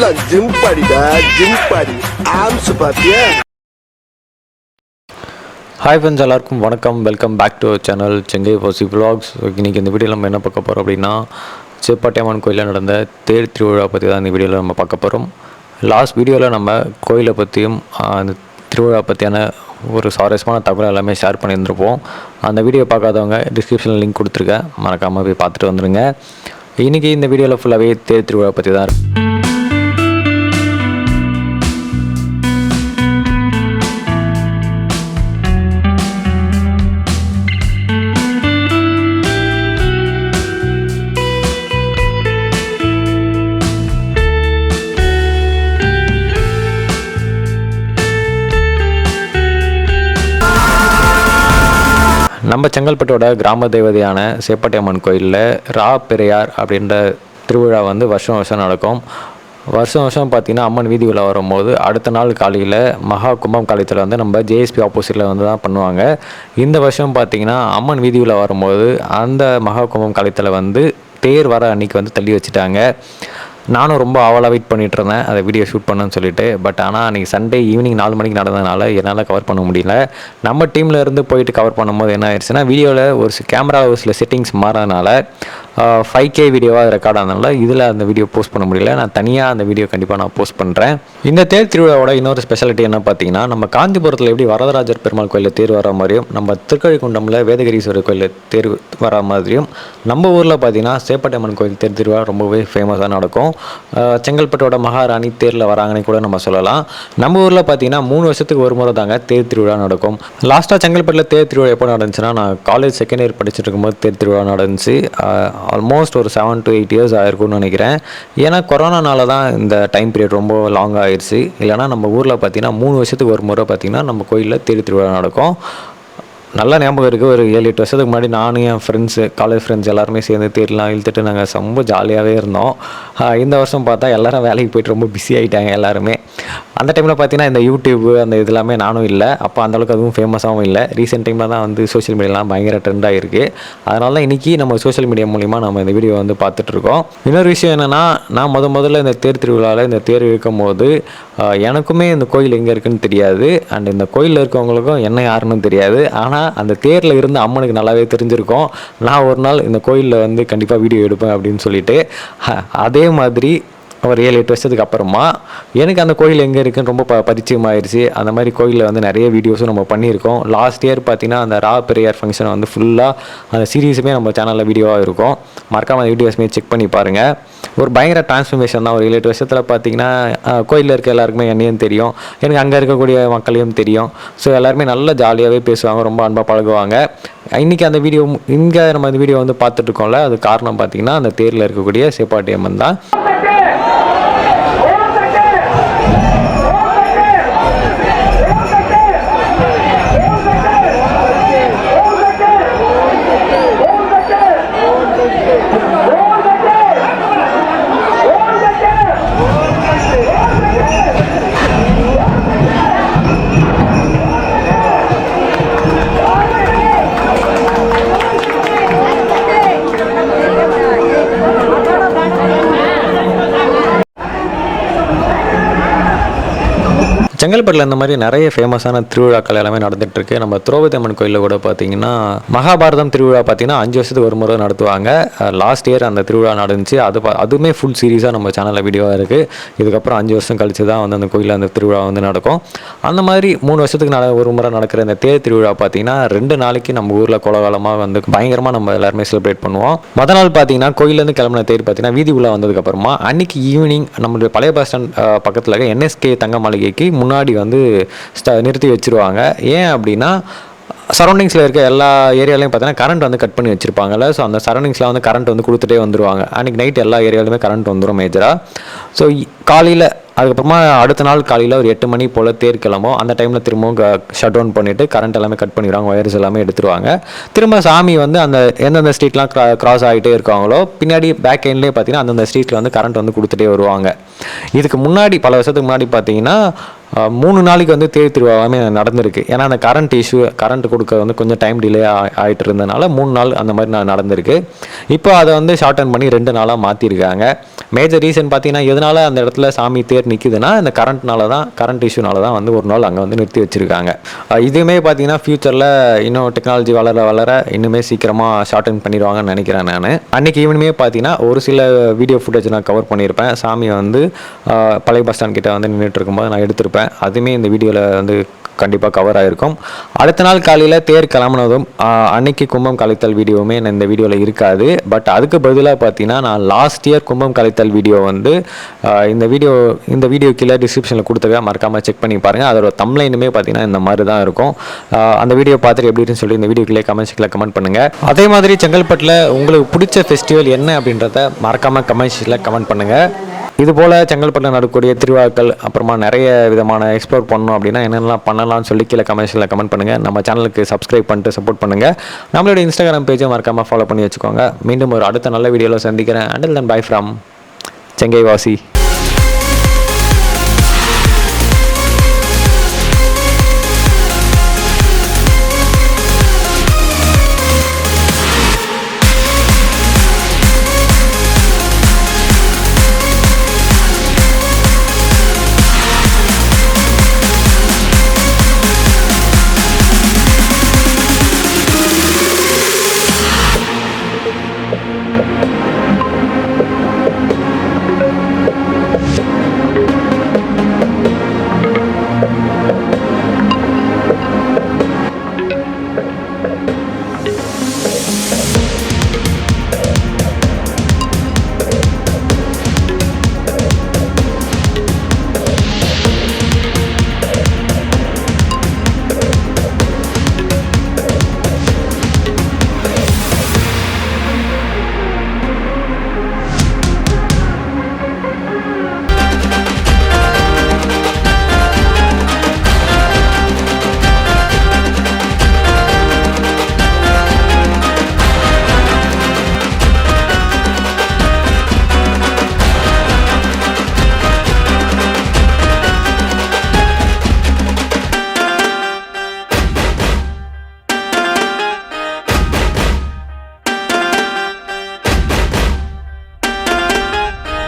Gym பாடிடா gym body. Arms பாத்தியா? Hi friends எல்லாருக்கும் வணக்கம். Welcome back to channel Chengai போசி vlogs இன்றைக்கி இந்த வீடியோவில் நம்ம என்ன பார்க்க போகிறோம் அப்படின்னா சேப்பாட்டியம்மன் கோயிலில் நடந்த தேர் திருவிழா பற்றி தான் இந்த வீடியோவில் நம்ம பார்க்க போகிறோம் லாஸ்ட் வீடியோவில் நம்ம கோயிலை பற்றியும் அந்த திருவிழா பற்றியான ஒரு சுவாரஸ்யமான தகவல் எல்லாமே ஷேர் பண்ணியிருந்திருப்போம். அந்த வீடியோ பார்க்காதவங்க டிஸ்கிரிப்ஷனில் லிங்க் கொடுத்துருக்கேன் மறக்காமல் போய் பார்த்துட்டு வந்துடுங்க இன்றைக்கி இந்த வீடியோவில் ஃபுல்லாகவே தேர் திருவிழா பற்றி தான் இருக்குது நம்ம செங்கல்பட்டோட கிராம தேவதையான சேப்பாட்டியம்மன் கோயிலில் ரா பெரியார் அப்படின்ற திருவிழா வந்து வருஷம் வருஷம் நடக்கும். வருஷம் வருஷம் பார்த்திங்கன்னா அம்மன் வீதி உள்ள வரும்போது அடுத்த நாள் காலையில் மகா கும்பம் காலத்தில் வந்து நம்ம ஜேஎஸ்பி ஆப்போசிட்டில் வந்து தான் பண்ணுவாங்க. இந்த வருஷம் பார்த்திங்கன்னா அம்மன் வீதி உள்ள வரும்போது அந்த மகா கும்பம் காலத்தில் வந்து தேர் வர அன்னைக்கு வந்து தள்ளி வச்சுட்டாங்க. நானும் ரொம்ப ஆவலாக வெயிட் பண்ணிட்டு இருந்தேன் அதை வீடியோ ஷூட் பண்ணணும்னு சொல்லிட்டு. பட் ஆனால் அன்றைக்கி சண்டே ஈவினிங் நாலு மணிக்கு நடந்ததுனால என்னால் கவர் பண்ண முடியல. நம்ம டீமில் இருந்து போயிட்டு கவர் பண்ணும்போது என்ன ஆயிடுச்சுன்னா வீடியோவில் ஒரு கேமரா ஒரு சில செட்டிங்ஸ் மாறதுனால ஃபைவ் கே வீடியோவாக ரெக்கார்ட் ஆனதுனால இதில் அந்த வீடியோ போஸ்ட் பண்ண முடியல. நான் தனியாக அந்த வீடியோ கண்டிப்பாக நான் போஸ்ட் பண்ணுறேன் இந்த தேர் திருவிழாவோட இன்னொரு ஸ்பெஷாலிட்டி என்ன பார்த்தீங்கன்னா நம்ம காந்திபுரத்தில் எப்படி வரதராஜர் பெருமாள் கோயிலில் தேர் வர மாதிரியும் நம்ம திருக்கழிக்குண்டமில் வேதகிரீஸ்வரர் கோயிலில் தேர் வர மாதிரியும் நம்ம ஊரில் பார்த்தீங்கன்னா சேப்பாட்டியம்மன் கோயில் தேர் திருவிழா ரொம்பவே ஃபேமஸாக நடக்கும். செங்கல்பட்டோட மகாராணி தேரில் வராங்கன்னு கூட நம்ம சொல்லலாம். நம்ம ஊரில் பார்த்தீங்கன்னா மூணு வருஷத்துக்கு ஒரு முறை தாங்க தேர் திருவிழா நடக்கும். லாஸ்ட்டாக செங்கல்பட்டில் தேர் திருவிழா எப்போ நடந்துச்சுன்னா நான் காலேஜ் செகண்ட் இயர் படிச்சுட்டு இருக்கும்போது தேர் திருவிழா நடந்துச்சு. ஆல்மோஸ்ட் ஒரு செவன் டு எயிட் இயர்ஸ் ஆயிருக்கும்னு நினைக்கிறேன். ஏன்னா கொரோனானால தான் இந்த டைம் பீரியட் ரொம்ப லாங் ஆயிடுச்சு இல்லைனா நம்ம ஊரில் பார்த்தீங்கன்னா மூணு வருஷத்துக்கு ஒரு முறை பார்த்தீங்கன்னா நம்ம கோயிலில் தேர் திருவிழா நடக்கும். நல்லா ஞாபகம் இருக்குது ஒரு ஏழு எட்டு வருஷத்துக்கு முன்னாடி நானும் என் ஃப்ரெண்ட்ஸு காலேஜ் ஃப்ரெண்ட்ஸ் எல்லாருமே சேர்ந்து தேர்லாம் இழுத்துட்டு நாங்கள் ரொம்ப ஜாலியாகவே இருந்தோம். இந்த வருஷம் பார்த்தா எல்லாரும் வேலைக்கு போயிட்டு ரொம்ப பிஸி ஆகிட்டாங்க எல்லாருமே. அந்த டைமில் பார்த்தீங்கன்னா இந்த யூடியூப் அந்த இது எல்லாமே நானும் இல்லை. அப்போ அந்தளவுக்கு அதுவும் ஃபேமஸாகவும் இல்லை. ரீசெண்ட் டைமில் தான் வந்து சோஷியல் மீடியாலாம் பயங்கர ட்ரெண்டாக இருக்குது அதனால தான் இன்றைக்கி நம்ம சோஷியல் மீடியா மூலிமா நம்ம இந்த வீடியோ வந்து பார்த்துட்ருக்கோம் இன்னொரு விஷயம் என்னென்னா நான் முத முதல்ல இந்த தேர் திருவிழாவில் இந்த தேர் இழுக்கும் போது எனக்குமே இந்த கோயில் எங்கே இருக்குன்னு தெரியாது. அண்ட் இந்த கோயிலில் இருக்கவங்களுக்கும் என்ன யாருன்னு தெரியாது. ஆனால் அந்த தேரில் இருந்து அம்மனுக்கு நல்லாவே தெரிஞ்சிருக்கும். நான் ஒரு நாள் இந்த கோயிலில் வந்து கண்டிப்பாக வீடியோ எடுப்பேன் அப்படின்னு சொல்லிட்டு அதே மாதிரி ஒரு ஏழு எட்டு வருஷத்துக்கு அப்புறமா எனக்கு அந்த கோயில் எங்கே இருக்குன்னு ரொம்ப ப பரிச்சயமாயிருச்சு. அந்த மாதிரி கோயிலில் வந்து நிறைய வீடியோஸும் நம்ம பண்ணியிருக்கோம். லாஸ்ட் இயர் பார்த்தீங்கன்னா அந்த ரா பெரியார் ஃபங்க்ஷனை வந்து ஃபுல்லாக அந்த சீரீஸுமே நம்ம சேனலில் வீடியோவாக இருக்கும். மறக்காமல் அந்த வீடியோஸுமே செக் பண்ணி பாருங்கள் ஒரு பயங்கர டிரான்ஸ்ஃபர்மேஷன் தான். ஒரு ஏழு எட்டு வருஷத்தில் பார்த்தீங்கன்னா கோயிலில் இருக்க எல்லாருக்குமே என்னையும் தெரியும். எனக்கு அங்கே இருக்கக்கூடிய மக்களையும் தெரியும். ஸோ எல்லாருமே நல்லா ஜாலியாகவே பேசுவாங்க. ரொம்ப அன்பாக பழகுவாங்க. இன்றைக்கி அந்த வீடியோ இங்கே நம்ம அந்த வீடியோ வந்து பார்த்துட்டு இருக்கோம்ல. அது காரணம் பார்த்தீங்கன்னா அந்த தேரில் இருக்கக்கூடிய சேப்பாட்டி அம்மன் தான். செங்கல்பட்டில் இந்த மாதிரி நிறைய ஃபேமஸான திருவிழாக்கள் எல்லாமே நடந்துட்டு நம்ம திரௌபதி அம்மன் கோயிலில் கூட பார்த்தீங்கன்னா மகாபாரதம் திருவிழா பார்த்தீங்கன்னா அஞ்சு வருஷத்துக்கு ஒரு முறை நடத்துவாங்க. லாஸ்ட் இயர் அந்த திருவிழா நடந்துச்சு. அது அதுவுமே ஃபுல் சீரிஸாக நம்ம சேனலில் வீடியோவாக இருக்குது இதுக்கப்புறம் அஞ்சு வருஷம் கழிச்சு தான் வந்து அந்த கோயிலில் அந்த திருவிழா வந்து நடக்கும். அந்த மாதிரி மூணு வருஷத்துக்கு நட ஒரு முறை நடக்கிற இந்த தேர் திருவிழா பார்த்தீங்கன்னா ரெண்டு நாளைக்கு நம்ம ஊரில் கோலகாலமாக வந்து பயங்கரமாக நம்ம எல்லாருமே செலிப்ரேட் பண்ணுவோம். மத நாள் பார்த்தீங்கன்னா கோயிலேருந்து கிளம்பின தேர் பார்த்தீங்கன்னா வீதி உள்ளே வந்ததுக்கப்புறமா அன்னைக்கு ஈவினிங் நம்மளுடைய பழைய பஸ் ஸ்டாண்ட் பக்கத்தில் இருக்க என்எஸ்கே தங்க மாளிகைக்கு முன்னாடி வந்து ஸ்ட- நிறுத்தி வச்சிருவாங்க. ஏன் அப்படின்னா சரௌண்டிங்ஸில் இருக்க எல்லா ஏரியாலையும் பார்த்தீங்கன்னா கரண்ட் வந்து கட் பண்ணி வச்சுருப்பாங்கல்ல. ஸோ அந்த சரௌண்டிங்ஸில் வந்து கரண்ட் வந்து கொடுத்துட்டே வந்துருவாங்க. அன்றைக்கி நைட் எல்லா ஏரியாலையுமே கரண்ட் வந்துடும் மேஜராக ஸோ காலையில் அதுக்கப்புறமா அடுத்த நாள் காலையில் ஒரு எட்டு மணி போல் தேர் கிளம்பும் அந்த டைமில் திரும்பவும் ஷட் டவுன் பண்ணிவிட்டு கரண்ட் எல்லாமே கட் பண்ணிடுவாங்க ஒயர்ஸ் எல்லாமே எடுத்துருவாங்க திரும்ப சாமி வந்து அந்த எந்தெந்த ஸ்ட்ரீட்லாம் கிராஸ் ஆகிட்டே இருக்காங்களோ பின்னாடி பேக் எண்ட்லேயே பார்த்தீங்கன்னா அந்தந்த ஸ்ட்ரீட்டில் வந்து கரண்ட் வந்து கொடுத்துட்டே வருவாங்க. இதுக்கு முன்னாடி பல வருஷத்துக்கு முன்னாடி பார்த்தீங்கன்னா மூணு நாளைக்கு வந்து தேர் திருவிழாவே நடந்திருக்கு. ஏன்னா அந்த கரண்ட் இஷ்யூ கரண்ட் கொடுக்க வந்து கொஞ்சம் டைம் டிலே ஆகிட்டு இருந்ததுனால மூணு நாள் அந்த மாதிரி நான் நடந்திருக்கு. இப்போ அதை வந்து ஷார்டன் பண்ணி ரெண்டு நாளாக மாற்றிருக்காங்க மேஜர் ரீசன் பார்த்தீங்கன்னா எதனால் அந்த இடத்துல சாமி தேர் நிற்குதுன்னா இந்த கரண்ட்னால தான் கரண்ட் இஷ்யூனால தான் வந்து ஒரு நாள் அங்கே வந்து நிறுத்தி வச்சுருக்காங்க. இதுவுமே பார்த்தீங்கன்னா ஃப்யூச்சரில் இன்னும் டெக்னாலஜி வளர வளர இன்னுமே சீக்கிரமாக ஷார்டன் பண்ணிடுவாங்கன்னு நினைக்கிறேன் நான். அன்றைக்கி ஈவினிங்கே பார்த்தீங்கன்னா ஒரு சில வீடியோ ஃபுட்டேஜ் நான் கவர் பண்ணியிருப்பேன். சாமியை வந்து பழைய பஸ் ஸ்டாண்ட் கிட்ட வந்து நின்றுட்டு இருக்கும்போது நான் எடுத்திருப்பேன். அதுவுமே இந்த வீடியோவில் வந்து கண்டிப்பாக கவர் ஆகிருக்கும் அடுத்த நாள் காலையில் தேர் கிளம்புனதும் அன்னைக்கு கும்பம் கலைத்தல் வீடியோவுமே நான் இந்த வீடியோவில் இருக்காது. பட் அதுக்கு பதிலாக பார்த்தீங்கன்னா நான் லாஸ்ட் இயர் கும்பம் கலைத்தல் வீடியோ வந்து இந்த வீடியோ இந்த வீடியோ கீழே டிஸ்கிரிப்ஷனில் கொடுத்துருக்கேன் மறக்காமல் செக் பண்ணி பாருங்கள் அதோட தம்லைனுமே பார்த்தீங்கன்னா இந்த மாதிரி தான் இருக்கும். அந்த வீடியோ பார்த்துட்டு எப்படி சொல்லி இந்த வீடியோ கீழே கமெண்ட் செக்ல கமெண்ட் பண்ணுங்கள் அதே மாதிரி செங்கல்பட்டில் உங்களுக்கு பிடிச்ச ஃபெஸ்டிவல் என்ன அப்படின்றத மறக்காமல் கமெண்ட் செக்ல கமெண்ட் பண்ணுங்கள் இது போல் செங்கல்பட்டில் நடக்கக்கூடிய திருவிழாக்கள் அப்புறமா நிறைய விதமான எக்ஸ்ப்ளோர் பண்ணணும் அப்படின்னா என்னென்னலாம் பண்ணலாம்னு சொல்லி கீழே கமெண்ட்ஸில் கமெண்ட் பண்ணுங்கள் நம்ம சேனலுக்கு சப்ஸ்கிரைப் பண்ணிட்டு சப்போர்ட் பண்ணுங்கள் நம்மளோட இன்ஸ்டாகிராம் பேஜை மறக்காமல் ஃபாலோ பண்ணி வச்சுக்கோங்க. மீண்டும் ஒரு அடுத்த நல்ல வீடியோவில் சந்திக்கிறேன். Until then bye from Chengai Vasi